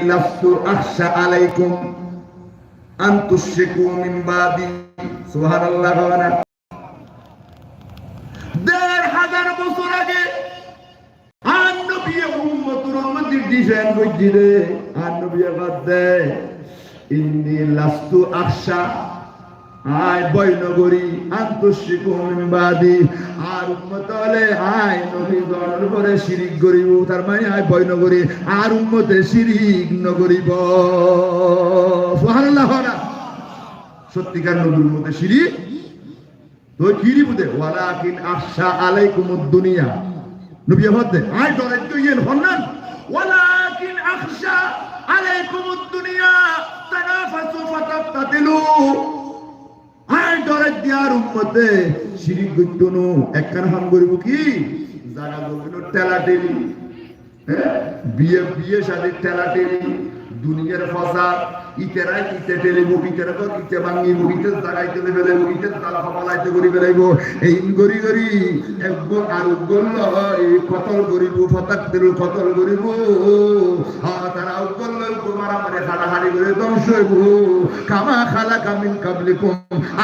লাস্তু আখশা আলাইকুম আন তুশরিকু মিন বাদি সুবহানাল্লাহ ওয়া দেড় হাজার বছর আগে আর নবী উম্মতুর উম্মতির ডিজাইন কইছি রে। আর নবী বাদ দে। ইন্নি লাস্তু আখশা আয় বৈনগরী আন্তঃশিক বাদি আর উম্মত হলে আয় নবী গণের পরে শিরিক করিব তার মানে আয় বৈনগরী, আর উম্মতে শিরিক নগরিব। সুবহানাল্লাহ না। সত্যিকার নবীর মধ্যে শিরিক? তো কিরি বুদে ওয়ালাকিন আশা আলাইকুমুদ দুনিয়া। নবী হতে আয় ডরে তো ইয়েন হন্নান ওয়ালাকিন আখশা আলাইকুমুদ দুনিয়া। তানাফাসু ডরে দিয়ার উম্মতে শিরিক গুত্তনু একখান হাম করিব কি? জায়গা বলবেন টেলাটেলি। হ্যাঁ? বিয়ে বিয়ে শাদী টেলাটেলি। দুনিয়ার ফসাদ। ইতেরা ইতে টেলিব ইতেরা তো ইতে ভাঙিব ইতে জাগাইতে ফেলাইব ইতে তালা ফেলাইব এই গরি গরি আর কতল ফতাক দিল, কতল তারা উগল মারা মারে হাড়া হাড়ি করে ধ্বংস হইব। কামা খালা কামিন কাবলি কম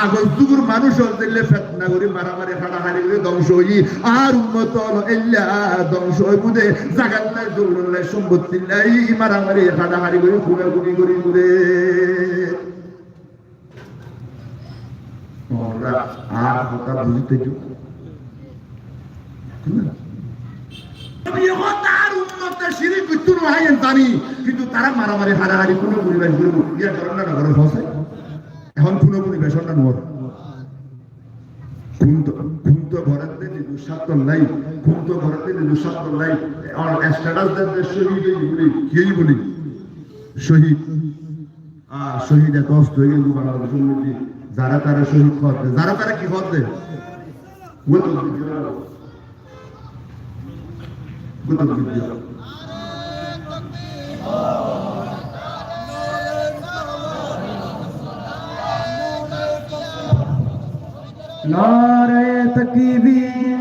আগল যুগুর মানুষ দিলে ফেতনা করে মারা মারে হাড়া হাড়ি করে ধ্বংস হই। আর উন্মত হলো এল্লা ধ্বংস হইব দে। জাগাত নাই দৌড় নাই সম্পত্তি নাই মারা মারে হাড়া হাড়ি করে খুঁড়া খুঁড়ি করি করে তোমরা আর কথা বুঝতে যো। তার উন্নত সিঁড়ি মৃত্যু নহাইন জানি, কিন্তু তারা মারামারি হারাহারি কোনো পরিবেশ করব ইয়া করেন না ঘরে ফসে এখন কোনো পরিবেশ না নোর খুন তো খুন তো ঘরের দিলে দুঃস্বার্থ নাই। খুন ঘরের দিলে শহীদ। শহীদ এত অস্ত হয়ে গেল বাংলাদেশের মধ্যে যারা তারা শহীদ হতে যারা তারা কি বিদ্যা গোতক নারে তকবীর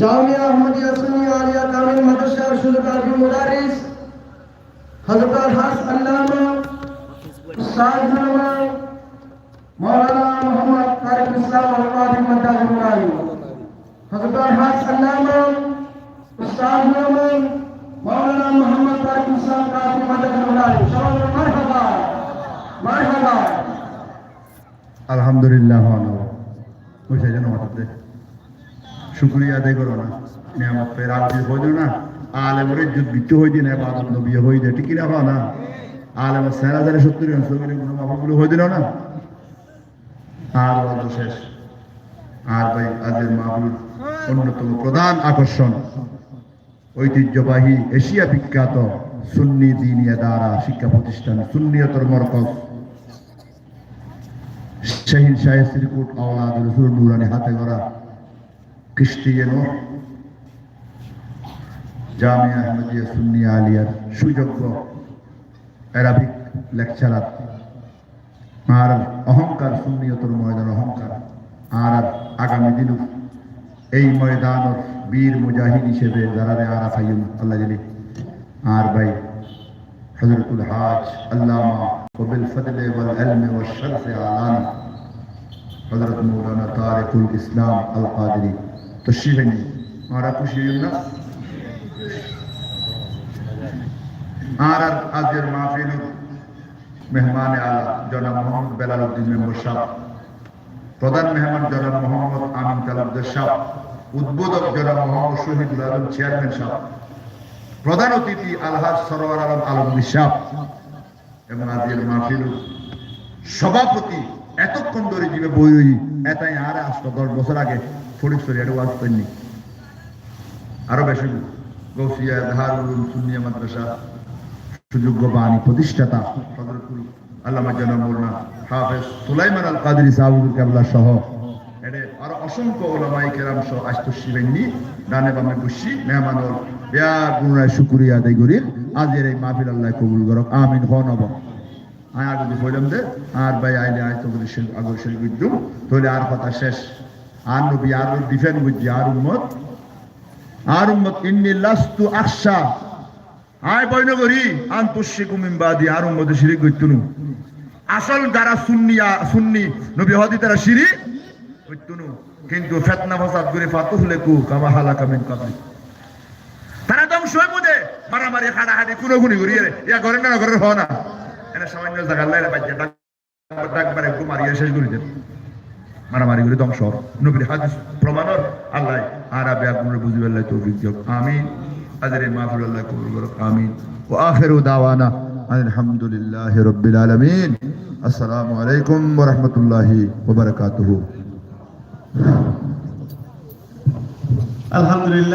জামিয়া আহমদিয়া সুন্নিয়া আলিয়া কামিল মাদ্রাসার আরবি মুদারিস, হযরত হাস আল্লামা উস্তাদ মাওলানা মোহাম্মদ তারিক ইসলাম আল কাদি মাদাহুল আলী হযরত হাস আল্লামা উস্তাদ মাওলানা মোহাম্মদ তারিক ইসলাম কাদি আলী সবাই মারহাবা মারহাবা। আলহামদুলিল্লাহ বসে যেন মাথাতে শুক্রিয়া আদায় করো না। নিয়ামত পেয়ে রাখতে হইল না। না? আলেম সত্তর দিল না। আর শেষ। আর ভাই আজের মাহবুব অন্যতম প্রধান আকর্ষণ। ঐতিহ্যবাহী এশিয়া বিখ্যাত সুন্নি দিনিয়া দ্বারা শিক্ষা প্রতিষ্ঠান সুন্নিয়তর মরকজ। শাহিন শাহে শ্রীকুট আওলাদ রসুল নুরানি হাতে কৃষ্টি যেন জামিয়া আহমদিয়া সুন্নিয়া আলিয়ার সুযোগ্য অ্যারাবিক লেকচারার আর অহংকার সুন্নিয়তর ময়দান অহংকার, আর আগামী দিনও এই ময়দানর বীর মুজাহিদ হিসেবে দাঁড়ারে আরা ফাইম আল্লাহ জানি। আর ভাই হজরতুল হাজ, আল্লামা কবিল ফদলে ওয়াল আলমে ওয়াল শরফে আলানা হজরত মৌলানা তারিকুল ইসলাম আল কাদরী তো শিবেনি আর আপু শিবেন না? আর আর আজকের মাহফিল মেহমান আলা জনাব মোহাম্মদ বেলাল উদ্দিন মেম্বর সাহ প্রধান মেহমান জনাব মোহাম্মদ আনাম তালুকদার সাহ উদ্বোধক জনাব মোহাম্মদ শহীদুল আলম চেয়ারম্যান সাহ প্রধান অতিথি আলহাজ সরোয়ার আলম আলম সাহ এবং আজকের মাহফিল সভাপতি এতক্ষণ ধরে জীবে বই রই এটাই আর আসতো, দশ বছর আগে ফরিদপুরে এটা ওয়াজ করিনি আরও বেশি গৌসিয়া সুন্নিয়া মাদ্রাসা, সুযোগ্য বাণী প্রতিষ্ঠাতা হযরতুল আল্লামা জনাব মোল্লা হাফেজ সুলাইমান আল কাদরি সাহুল সহ। এডে আরও অসংখ্য ওলামাই কেরাম সহ আস্ত শিবেননি ডানে বামে বসি মেহমানর, ইয়া গুণরায় শুকুরিয়া আদায় করি। আজের এই মাহফিল আল্লাহ কবুল করক। আমিন হন অব আর যদি কইলাম দে আর ভাই আইলে আয় তো বলে শিল আগর শিল গুজুম তাহলে আর কথা শেষ। আর নবী, আর ডিফেন্ড বুঝছি আর উম্মত। আর উম্মত, ইন্নি লাস্তু আখশা। আয় বইন করি আন্তঃশিকু মিন বাদি আর উম্মত শিরিক কইতুনু আসল যারা সুন্নি সুন্নি, নবী হদি তারা শিরিক কইতুনু কিন্তু ফিতনা ফাসাদ করে ফাতুহলেকু কামা হালাকা মিন কাবলি। তারা ধ্বংস হয়ে মুদে মারামারি, হাড়াহাড়ি কোনো গুনি করি রে। ইয়া ঘরের না, ঘরের হওয়া না। এটা সামান্য জায়গা বাজ্যা ডাক ডাকবারে একটু মারিয়ে শেষ করে দেন মারামারি করে ধ্বংস নবীর হাদিস প্রমাণর। আল্লাহ আর আবে আপনার বুঝবে আল্লাহ তৌফিক দিও আমিন। এই মাহফিল আল্লাহ কবুল করুক। আমিন। ও আখিরু দাওয়ানা আলহামদুলিল্লাহি রাব্বিল আলামিন। আসসালামু আলাইকুম ওয়া রাহমাতুল্লাহি ওয়া বারাকাতুহু। আলহামদুলিল্লাহ।